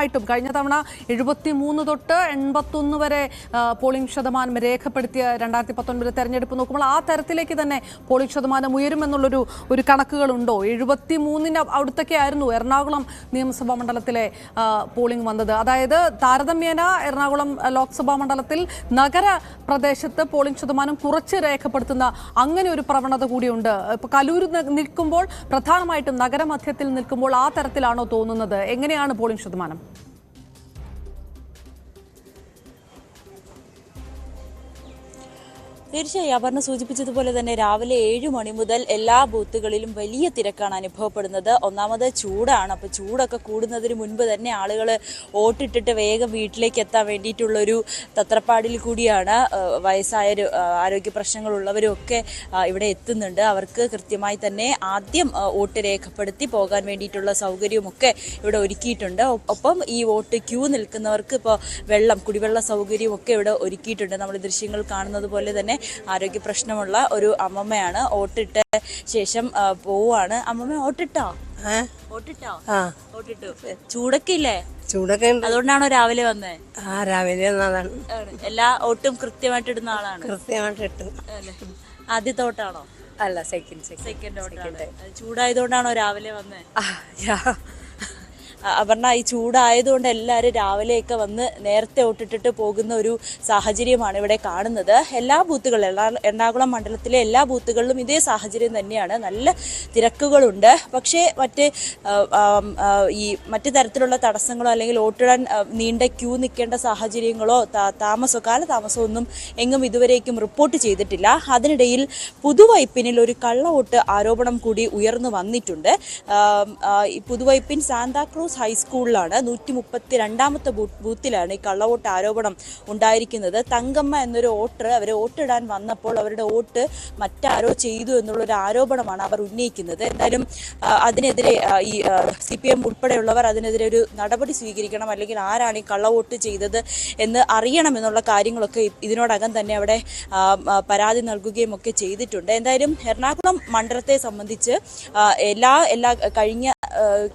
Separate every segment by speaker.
Speaker 1: ആയിട്ടും കഴിഞ്ഞ തവണ എഴുപത്തി മൂന്ന് തൊട്ട് എൺപത്തൊന്ന് വരെ പോളിംഗ് ശതമാനം രേഖപ്പെടുത്തിയ രണ്ടായിരത്തി പത്തൊൻപത് തെരഞ്ഞെടുപ്പ് നോക്കുമ്പോൾ ആ തരത്തിലേക്ക് തന്നെ പോളിംഗ് ശതമാനം ഉയരുമെന്നുള്ളൊരു ഒരു കണക്കുകളുണ്ടോ? എഴുപത്തി മൂന്നിന് അവിടുത്തൊക്കെ ആയിരുന്നു എറണാകുളം നിയമസഭാ മണ്ഡലത്തിലെ പോളിംഗ് വന്നത്. അതായത് താരതമ്യേന എറണാകുളം ലോക്സഭാ മണ്ഡലത്തിൽ നഗര പ്രദേശത്ത് പോളിംഗ് ശതമാനം കുറച്ച് രേഖപ്പെടുത്തുന്ന അങ്ങനെ ഒരു പ്രവണത കൂടിയുണ്ട്. ഇപ്പൊ കലൂർ നിൽക്കുമ്പോൾ പ്രധാനമായിട്ടും നഗരമധ്യത്തിൽ നിൽക്കുമ്പോൾ ആ തരത്തിലാണോ തോന്നുന്നത്? എങ്ങനെയാണ് പോളിംഗ് ശതമാനം?
Speaker 2: തീർച്ചയായും അപർണ സൂചിപ്പിച്ചതുപോലെ തന്നെ രാവിലെ ഏഴ് മണി മുതൽ എല്ലാ ബൂത്തുകളിലും വലിയ തിരക്കാണ് അനുഭവപ്പെടുന്നത്. ഒന്നാമത് ചൂടാണ്. അപ്പോൾ ചൂടൊക്കെ കൂടുന്നതിന് മുൻപ് തന്നെ ആളുകൾ വോട്ടിട്ടിട്ട് വേഗം വീട്ടിലേക്ക് എത്താൻ വേണ്ടിയിട്ടുള്ളൊരു തത്രപ്പാടിൽ കൂടിയാണ് വയസ്സായ ആരോഗ്യ പ്രശ്നങ്ങളുള്ളവരും ഒക്കെ ഇവിടെ എത്തുന്നുണ്ട്. അവർക്ക് കൃത്യമായി തന്നെ ആദ്യം വോട്ട് രേഖപ്പെടുത്തി പോകാൻ വേണ്ടിയിട്ടുള്ള സൗകര്യമൊക്കെ ഇവിടെ ഒരുക്കിയിട്ടുണ്ട്. ഒപ്പം ഈ വോട്ട് ക്യൂ നിൽക്കുന്നവർക്ക് ഇപ്പോൾ വെള്ളം കുടിവെള്ള സൗകര്യമൊക്കെ ഇവിടെ ഒരുക്കിയിട്ടുണ്ട്. നമ്മൾ ദൃശ്യങ്ങൾ കാണുന്നത് പോലെ തന്നെ ആരോഗ്യ പ്രശ്നമുള്ള ഒരു അമ്മമ്മയാണ്. ഓട്ടിട്ട ശേഷം പോവാണ് അമ്മമ്മ ഓട്ടിട്ടോ?
Speaker 3: ഓട്ടിട്ടോ?
Speaker 2: ഓട്ടിട്ടു. ചൂടൊക്കെ ഇല്ലേ
Speaker 3: ചൂടൊക്കെ
Speaker 2: അതുകൊണ്ടാണോ രാവിലെ വന്നത്
Speaker 3: ആ രാവിലെ വന്നതാണ്.
Speaker 2: എല്ലാ ഓട്ടും കൃത്യമായിട്ട് ഇടുന്ന ആളാണ്.
Speaker 3: കൃത്യമായിട്ട് ഇട്ടു
Speaker 2: അല്ലേ? ആദ്യത്തെ ഓട്ടാണോ?
Speaker 3: അല്ല സെക്കൻഡ് സെക്കൻഡ്
Speaker 2: ഓട്ടാണ്. ചൂടായതുകൊണ്ടാണോ രാവിലെ
Speaker 3: യാ.
Speaker 2: അപർണ ഈ ചൂടായതുകൊണ്ട് എല്ലാവരും രാവിലെയൊക്കെ വന്ന് നേരത്തെ ഒട്ടിട്ടിട്ട് പോകുന്ന ഒരു സാഹചര്യമാണ് ഇവിടെ കാണുന്നത്. എല്ലാ ബൂത്തുകളിലും എറണാകുളം മണ്ഡലത്തിലെ എല്ലാ ബൂത്തുകളിലും ഇതേ സാഹചര്യം തന്നെയാണ്. നല്ല തിരക്കുകളുണ്ട്. പക്ഷേ മറ്റ് ഈ മറ്റു തരത്തിലുള്ള തടസ്സങ്ങളോ അല്ലെങ്കിൽ വോട്ടിടാൻ നീണ്ട ക്യൂ നിൽക്കേണ്ട സാഹചര്യങ്ങളോ താമസമോ കാലതാമസമോ ഒന്നും എങ്ങും ഇതുവരേക്കും റിപ്പോർട്ട് ചെയ്തിട്ടില്ല. അതിനിടയിൽ പുതുവൈപ്പിനിൽ ഒരു കള്ളവോട്ട് ആരോപണം കൂടി ഉയർന്നു വന്നിട്ടുണ്ട്. പുതുവൈപ്പിൻ സാന്താക്രൂസ് ഹൈസ്കൂളിലാണ് നൂറ്റി മുപ്പത്തി രണ്ടാമത്തെ ബൂത്തിലാണ് ഈ കള്ളവോട്ട് ആരോപണം ഉണ്ടായിരിക്കുന്നത്. തങ്കമ്മ എന്നൊരു വോട്ടർ അവർ വോട്ടിടാൻ വന്നപ്പോൾ അവരുടെ വോട്ട് മറ്റാരോ ചെയ്തു എന്നുള്ളൊരു ആരോപണമാണ് അവർ ഉന്നയിക്കുന്നത്. എന്തായാലും അതിനെതിരെ ഈ സി പി എം ഉൾപ്പെടെയുള്ളവർ അതിനെതിരെ ഒരു നടപടി സ്വീകരിക്കണം അല്ലെങ്കിൽ ആരാണ് ഈ കള്ളവോട്ട് ചെയ്തത് എന്ന് അറിയണമെന്നുള്ള കാര്യങ്ങളൊക്കെ ഇതിനോടകം തന്നെ അവിടെ പരാതി നൽകുകയും ഒക്കെ ചെയ്തിട്ടുണ്ട്. എന്തായാലും എറണാകുളം മണ്ഡലത്തെ സംബന്ധിച്ച് എല്ലാ എല്ലാ കഴിഞ്ഞ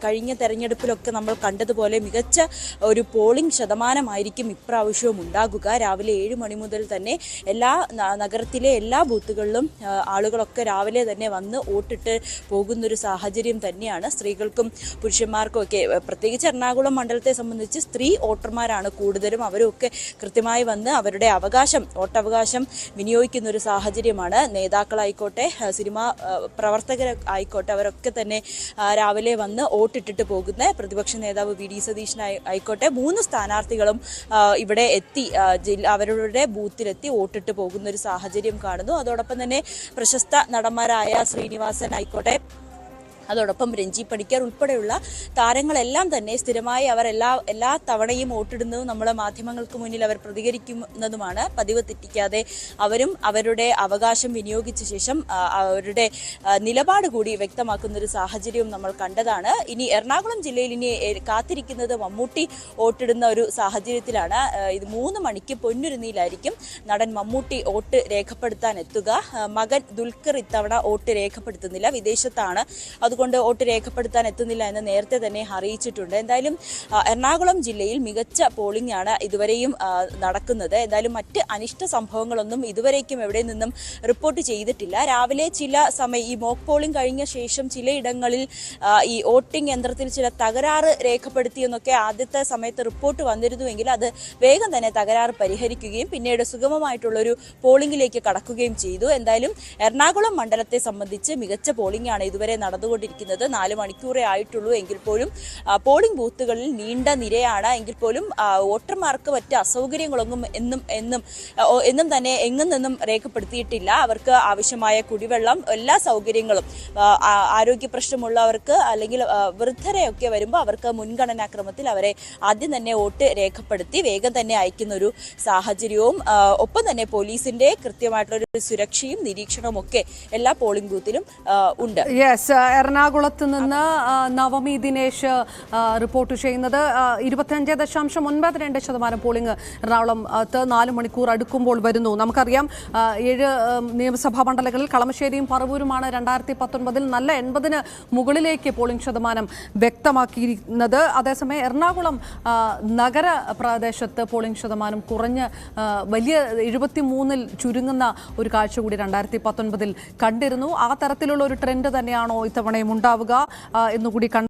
Speaker 2: കഴിഞ്ഞ തെരഞ്ഞെടുപ്പിലൊക്കെ നമ്മൾ കണ്ടതുപോലെ മികച്ച ഒരു പോളിംഗ് ശതമാനമായിരിക്കും ഇപ്രാവശ്യവും ഉണ്ടാകുക. രാവിലെ ഏഴ് മണി മുതൽ തന്നെ എല്ലാ നഗരത്തിലെ എല്ലാ ബൂത്തുകളിലും ആളുകളൊക്കെ രാവിലെ തന്നെ വന്ന് വോട്ടിട്ട് പോകുന്നൊരു സാഹചര്യം തന്നെയാണ്. സ്ത്രീകൾക്കും പുരുഷന്മാർക്കും ഒക്കെ പ്രത്യേകിച്ച് എറണാകുളം മണ്ഡലത്തെ സംബന്ധിച്ച് സ്ത്രീ വോട്ടർമാരാണ് കൂടുതലും. അവരൊക്കെ കൃത്യമായി വന്ന് അവരുടെ അവകാശം വോട്ടവകാശം വിനിയോഗിക്കുന്ന ഒരു സാഹചര്യമാണ്. നേതാക്കളായിക്കോട്ടെ സിനിമാ പ്രവർത്തകർ ആയിക്കോട്ടെ അവരൊക്കെ തന്നെ രാവിലെ വന്ന് വോട്ടിട്ടിട്ട് പോകുന്ന പ്രതിപക്ഷ നേതാവ് വി ഡി സതീശനായി ആയിക്കോട്ടെ. മൂന്ന് സ്ഥാനാർത്ഥികളും ഇവിടെ എത്തി. അവരുടെ ബൂത്തിലെത്തി വോട്ടിട്ട് പോകുന്ന ഒരു സാഹചര്യം കാണുന്നു. അതോടൊപ്പം തന്നെ പ്രശസ്ത നടന്മാരായ ശ്രീനിവാസൻ ആയിക്കോട്ടെ. അതോടൊപ്പം രഞ്ജി പണിക്കർ ഉൾപ്പെടെയുള്ള താരങ്ങളെല്ലാം തന്നെ സ്ഥിരമായി അവർ എല്ലാ എല്ലാ തവണയും വോട്ടിടുന്നതും നമ്മളെ മാധ്യമങ്ങൾക്ക് മുന്നിൽ അവർ പ്രതികരിക്കുന്നതുമാണ്. പതിവ് തെറ്റിക്കാതെ അവരും അവരുടെ അവകാശം വിനിയോഗിച്ച ശേഷം അവരുടെ നിലപാട് കൂടി വ്യക്തമാക്കുന്ന ഒരു സാഹചര്യവും നമ്മൾ കണ്ടതാണ്. ഇനി എറണാകുളം ജില്ലയിൽ ഇനി കാത്തിരിക്കുന്നത് മമ്മൂട്ടി വോട്ടിടുന്ന ഒരു സാഹചര്യത്തിലാണ്. ഇത് മൂന്ന് മണിക്ക് പൊന്നുരുന്നിയിലായിരിക്കും നടൻ മമ്മൂട്ടി വോട്ട് രേഖപ്പെടുത്താൻ എത്തുക. മകൻ ദുൽഖർ ഇത്തവണ വോട്ട് രേഖപ്പെടുത്തുന്നില്ല. വിദേശത്താണ്. അതുകൊണ്ട് വോട്ട് രേഖപ്പെടുത്താൻ എത്തുന്നില്ല എന്ന് നേരത്തെ തന്നെ അറിയിച്ചിട്ടുണ്ട്. എന്തായാലും എറണാകുളം ജില്ലയിൽ മികച്ച പോളിംഗ് ആണ് ഇതുവരെയും നടക്കുന്നത്. എന്തായാലും മറ്റ് അനിഷ്ട സംഭവങ്ങളൊന്നും ഇതുവരേക്കും എവിടെ നിന്നും റിപ്പോർട്ട് ചെയ്തിട്ടില്ല. രാവിലെ ചില സമയം ഈ മോക്ക് പോളിംഗ് കഴിഞ്ഞ ശേഷം ചിലയിടങ്ങളിൽ ഈ വോട്ടിംഗ് യന്ത്രത്തിൽ ചില തകരാറ് രേഖപ്പെടുത്തിയെന്നൊക്കെ ആദ്യത്തെ സമയത്ത് റിപ്പോർട്ട് വന്നിരുന്നുവെങ്കിൽ അത് വേഗം തന്നെ തകരാറ് പരിഹരിക്കുകയും പിന്നീട് സുഗമമായിട്ടുള്ളൊരു പോളിംഗിലേക്ക് കടക്കുകയും ചെയ്തു. എന്തായാലും എറണാകുളം മണ്ഡലത്തെ സംബന്ധിച്ച് മികച്ച പോളിംഗ് ആണ് ഇതുവരെ നടന്നുകൊണ്ടിരിക്കുന്നത്. നാല് മണിക്കൂറേ ആയിട്ടുള്ളൂ എങ്കിൽ പോലും പോളിംഗ് ബൂത്തുകളിൽ നീണ്ട നിരയാണ്. എങ്കിൽ പോലും വോട്ടർമാർക്ക് മറ്റ് അസൗകര്യങ്ങളൊന്നും എന്നും എന്നും എന്നും തന്നെ എങ്ങും നിന്നും രേഖപ്പെടുത്തിയിട്ടില്ല. അവർക്ക് ആവശ്യമായ കുടിവെള്ളം എല്ലാ സൗകര്യങ്ങളും ആരോഗ്യ പ്രശ്നമുള്ളവർക്ക് അല്ലെങ്കിൽ വൃദ്ധരെയൊക്കെ വരുമ്പോൾ അവർക്ക് മുൻഗണനാക്രമത്തിൽ അവരെ ആദ്യം തന്നെ വോട്ട് രേഖപ്പെടുത്തി വേഗം തന്നെ അയക്കുന്ന ഒരു സാഹചര്യവും ഒപ്പം തന്നെ പോലീസിന്റെ കൃത്യമായിട്ടുള്ള ഒരു സുരക്ഷയും നിരീക്ഷണവും ഒക്കെ എല്ലാ പോളിംഗ് ബൂത്തിലും ഉണ്ട്.
Speaker 1: യെസ് എറണാകുളത്ത് നിന്ന് നവമി ദിനേശ് റിപ്പോർട്ട് ചെയ്യുന്നത്. ഇരുപത്തിയഞ്ച് ദശാംശം ഒൻപത് രണ്ട് ശതമാനം പോളിംഗ് എറണാകുളം ത്ത് നാല് മണിക്കൂർ അടുക്കുമ്പോൾ വരുന്നു. നമുക്കറിയാം ഏഴ് നിയമസഭാ മണ്ഡലങ്ങളിൽ കളമശ്ശേരിയും പറവൂരുമാണ് രണ്ടായിരത്തി പത്തൊൻപതിൽ നല്ല എൺപതിന് മുകളിലേക്ക് പോളിംഗ് ശതമാനം വ്യക്തമാക്കിയിരുന്നത്. അതേസമയം എറണാകുളം നഗര പ്രദേശത്ത് പോളിംഗ് ശതമാനം കുറഞ്ഞ് വലിയ എഴുപത്തി മൂന്നിൽ ചുരുങ്ങുന്ന ഒരു കാഴ്ച കൂടി രണ്ടായിരത്തി പത്തൊൻപതിൽ കണ്ടിരുന്നു. ആ തരത്തിലുള്ള ഒരു ട്രെൻഡ് തന്നെയാണോ ഇത്തവണയും ഉണ്ടാവുക എന്നുകൂടി കണ്ട